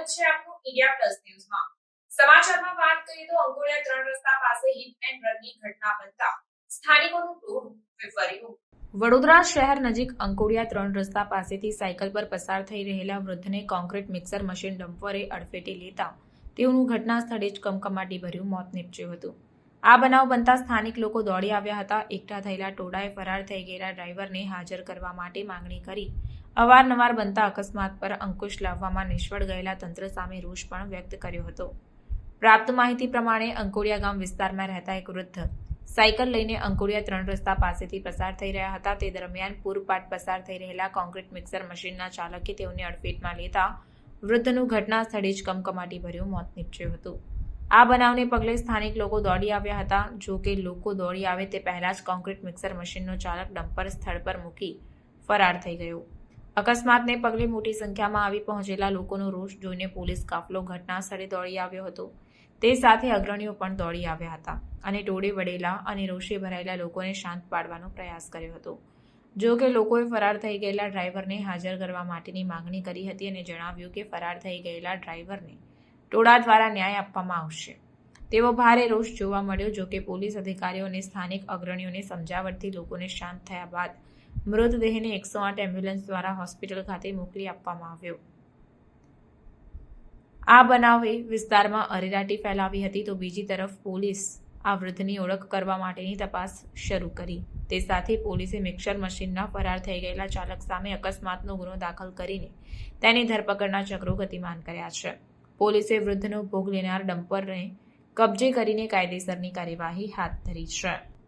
India plus ન્યૂઝમાં. સમાચારમાં વાત કરીએ તો અંકોડિયા ત્રણ રસ્તા પાસે હિટ એન્ડ રનની ઘટના બનતા. સ્થાનિકોનું ટોળું ફેફર્યું વડોદરા શહેર નજીક અંકોડિયા ત્રણ રસ્તા પાસેથી સાયકલ પર પસાર થઈ રહેલા વૃદ્ધને કોન્ક્રીટ મિક્સર મશીન ડમ્પરે અડફેટે લેતા તેઓનું ઘટના સ્થળે જ કમકમાટી ભર્યું મોત નીપજ્યું હતું. આ બનાવ બનતા સ્થાનિક લોકો દોડી આવ્યા હતા. એકઠા થયેલા ટોળાએ ફરાર થઈ ગયેલા ડ્રાઈવરને હાજર કરવા માટે માંગણી કરી અવારનવાર બનતા અકસ્માત પર અંકુશ લાવવામાં નિષ્ફળ ગયેલા તંત્ર સામે રોષ પણ વ્યક્ત કર્યો હતો. પ્રાપ્ત માહિતી પ્રમાણે અંકોડિયા ગામ વિસ્તારમાં રહેતા એક વૃદ્ધ સાયકલ લઈને અંકોડિયા ત્રણ રસ્તા પાસેથી પસાર થઈ રહ્યા હતા. તે દરમિયાન પૂરપાટ પસાર થઈ રહેલા કોન્ક્રીટ મિક્સર મશીનના ચાલકે તેઓને અડફેટમાં લેતા વૃદ્ધનું ઘટના સ્થળે જ કમકમાટી ભર્યું મોત નીપજ્યું હતું. આ બનાવને પગલે સ્થાનિક લોકો દોડી આવ્યા હતા. જો કે લોકો દોડી આવે તે પહેલા જ કોન્ક્રીટ મિક્સર મશીનનો ચાલક ડમ્પર સ્થળ પર મૂકી ફરાર થઈ ગયો. અકસ્માતને પગલે મોટી સંખ્યામાં આવી પહોંચેલા લોકોનો રોષ જોઈને પોલીસ કાફલો ઘટના સ્થળે દોડી આવ્યો હતો. તે સાથે અગ્રણીઓ પણ દોડી આવ્યા હતા અને ટોળે વડેલા અને રોષે ભરાયેલા લોકોને શાંત પાડવાનો પ્રયાસ કર્યો હતો. જો કે લોકોએ ફરાર થઈ ગયેલા ડ્રાઈવરને હાજર કરવા માટેની માંગણી કરી હતી અને જણાવ્યું કે ફરાર થઈ ગયેલા ડ્રાઈવરને ટોળા દ્વારા ન્યાય આપવામાં આવશે. તેવો ભારે રોષ જોવા મળ્યો, જો કે પોલીસ અધિકારીઓ અને સ્થાનિક અગ્રણીઓને સમજાવટથી લોકોને શાંત થયા બાદ મૃતદેહને એકસો આઠ એમ્બ્યુલન્સ દ્વારા હોસ્પિટલ ખાતે મોકલી આપવામાં આવ્યો. આ બનાવે વિસ્તારમાં અરેરાટી ફેલાવી હતી તો બીજી તરફ પોલીસ આ વૃદ્ધની ઓળખ કરવા માટેની તપાસ શરૂ કરી. તે સાથે પોલીસે મિક્સર મશીનના ફરાર થઈ ગયેલા ચાલક સામે અકસ્માતનો ગુનો દાખલ કરીને તેની ધરપકડના ચક્રો ગતિમાન કર્યા છે. પોલીસે વૃદ્ધનો ભોગ લેનાર ડમ્પરને કબજે કરીને કાયદેસરની કાર્યવાહી હાથ ધરી છે.